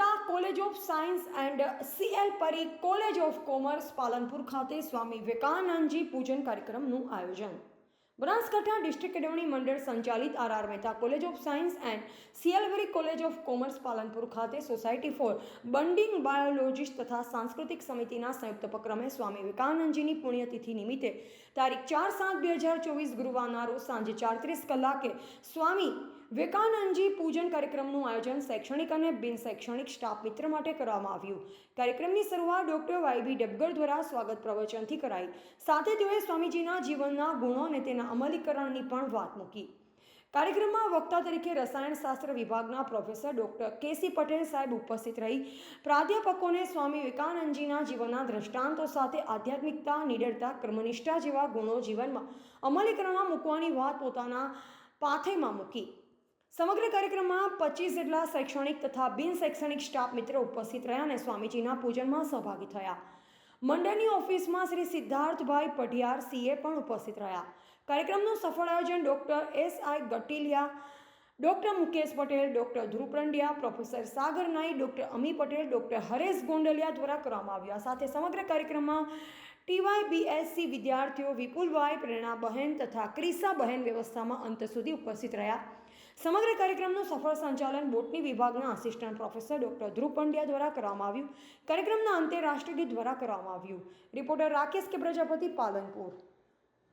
Banaskantha college of science and C L Pari college of commerce Palanpur ખાતે સ્વામી વિવેકાનંદજી પૂજન કાર્યક્રમનું આયોજન. બનાસકાંઠા ડિસ્ટ્રિક્ટ કેળવણી મંડળ સંચાલિત R R Mehta college of science and સિયલવરી college of commerce Palanpur ખાતે સોસાયટી ફોર બંડિંગ બાયોલોજીસ્ટ તથા સાંસ્કૃતિક સમિતિના સંયુક્ત ઉપક્રમે સ્વામી વિવેકાનંદજીની પુણ્યતિથિ નિમિત્તે તારીખ ચાર સાત બે હજાર ચોવીસ ગુરુવારના રોજ સાંજે ચારત્રીસ કલાકે સ્વામી વિવેકાનંદજી પૂજન કાર્યક્રમનું આયોજન શૈક્ષણિક અને બિન શૈક્ષણિક સ્ટાફ મિત્ર માટે કરવામાં આવ્યું. કાર્યક્રમની શરૂઆત ડોક્ટર વાયબી ડબગર દ્વારા સ્વાગત પ્રવચનથી કરાઈ. સાથે તેઓએ સ્વામીજીના જીવનના ગુણો અને તેના અમલીકરણની પણ વાત મૂકી. કાર્યક્રમમાં વક્તા તરીકે રસાયણશાસ્ત્ર વિભાગના પ્રોફેસર ડોક્ટર કેસી પટેલ સાહેબ ઉપસ્થિત રહી. પ્રાધ્યાપકોને સ્વામી વિવેકાનંદજીના જીવનના દ્રષ્ટાંતો સાથે આધ્યાત્મિકતા, નિડરતા, કર્મનિષ્ઠા જેવા ગુણો જીવનમાં અમલીકરણમાં મૂકવાની વાત પોતાના પાથેમાં મૂકી. સમગ્ર કાર્યક્રમમાં પચીસ જેટલા શૈક્ષણિક તથા બિન શૈક્ષણિક સ્ટાફ મિત્રો ઉપસ્થિત રહ્યા અને સ્વામીજીના પૂજનમાં સહભાગી થયા. મંડળની ઓફિસમાં શ્રી સિદ્ધાર્થભાઈ પઢિયાર સીએ પણ ઉપસ્થિત રહ્યા. કાર્યક્રમનું સફળ આયોજન doctor S I Gatiliya, doctor Mukesh Patel, doctor Dhruv professor Sagar Nai doctor Ami Patel, doctor Haresh Gondaliya દ્વારા કરવામાં આવ્યું. સાથે સમગ્ર કાર્યક્રમમાં ટીવાય બીએસસી વિદ્યાર્થીઓ વિપુલભાઈ પ્રેરણાબહેન તથા ક્રિસાબહેન વ્યવસ્થામાં અંત સુધી ઉપસ્થિત રહ્યા. સમગ્ર કાર્યક્રમનું સફળ સંચાલન બોટની વિભાગના assistant professor doctor Dhruv Pandya દ્વારા કરવામાં આવ્યું. કાર્યક્રમના અંતે રાષ્ટ્રગીત દ્વારા કરવામાં આવ્યું. રિપોર્ટર રાકેશ કે પ્રજાપતિ પાલનપુર.